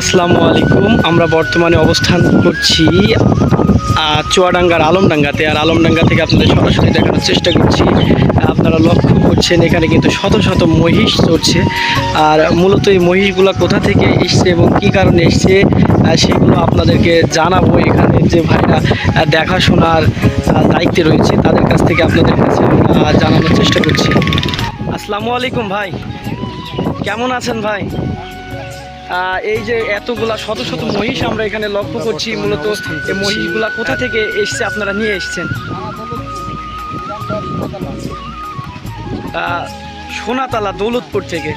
আসসালামু আলাইকুম। আমরা বর্তমানে অবস্থান করছি চুয়াডাঙ্গার আলমডাঙ্গাতে। আর আলমডাঙ্গা থেকে আপনাদের সরাসরি দেখানোর চেষ্টা করছি। আপনারা লক্ষ্য করছেন, এখানে কিন্তু শত শত মহিষ চড়ছে। আর মূলত এই মহিষগুলো কোথা থেকে এসছে এবং কী কারণে এসছে সেগুলো আপনাদেরকে জানাব এখানে। যে ভাইরা দেখাশোনার দায়িত্বে রয়েছে, তাদের কাছ থেকে আপনাদের কাছে জানানোর চেষ্টা করছি। আসসালামু আলাইকুম ভাই। কেমন আছেন ভাই? এই যে এতগুলা শত শত মহিষ আমরা এখানে লক্ষ্য করছি মূলত এই মহিষগুলা কোথা থেকে এসছে আপনারা নিয়ে এসছেন? সোনাতলা, দৌলতপুর থেকে।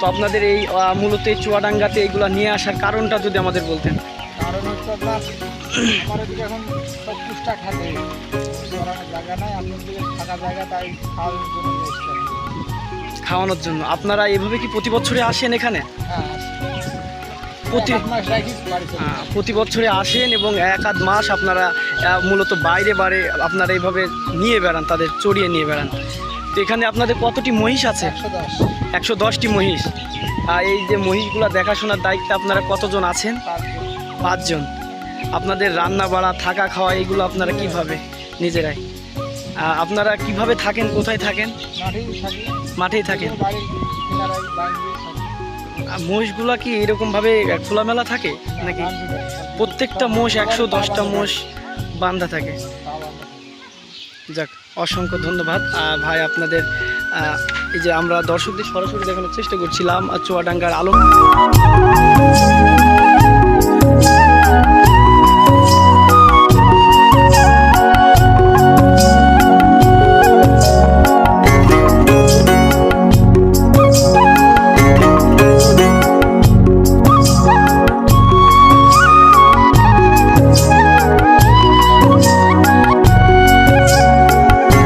তো আপনাদের এই মূলত এই চুয়াডাঙ্গাতে এইগুলা নিয়ে আসার কারণটা যদি আমাদের বলতেন। কারণ হচ্ছে। খাওয়ানোর জন্য। আপনারা এভাবে কি প্রতি বছরে আসেন এখানে? হ্যাঁ প্রতি প্রতি বছরে আসেন এবং এক আধ মাস আপনারা মূলত বাইরে বাইরে আপনারা এইভাবে নিয়ে বেড়ান, তাদের চড়িয়ে নিয়ে বেড়ান। তো এখানে আপনাদের কতটি মহিষ আছে? একশো দশটি মহিষ। আর এই যে মহিষগুলো দেখাশোনার দায়িত্বে আপনারা কতজন আছেন? পাঁচজন। আপনাদের রান্না বাড়া থাকা খাওয়া, এইগুলো আপনারা কীভাবে নিজেরাই? আপনারা কীভাবে থাকেন? কোথায় থাকেন? মাঠেই থাকেন। আর কি এরকমভাবে খোলামেলা থাকে নাকি। প্রত্যেকটা মোষ একশো দশটা মোষ বান্ধা থাকে। যাক, অসংখ্য ধন্যবাদ। ভাই, আপনাদের এই যে আমরা দর্শকদের সরাসরি দেখানোর চেষ্টা করছিলাম চুয়াডাঙ্গার আলম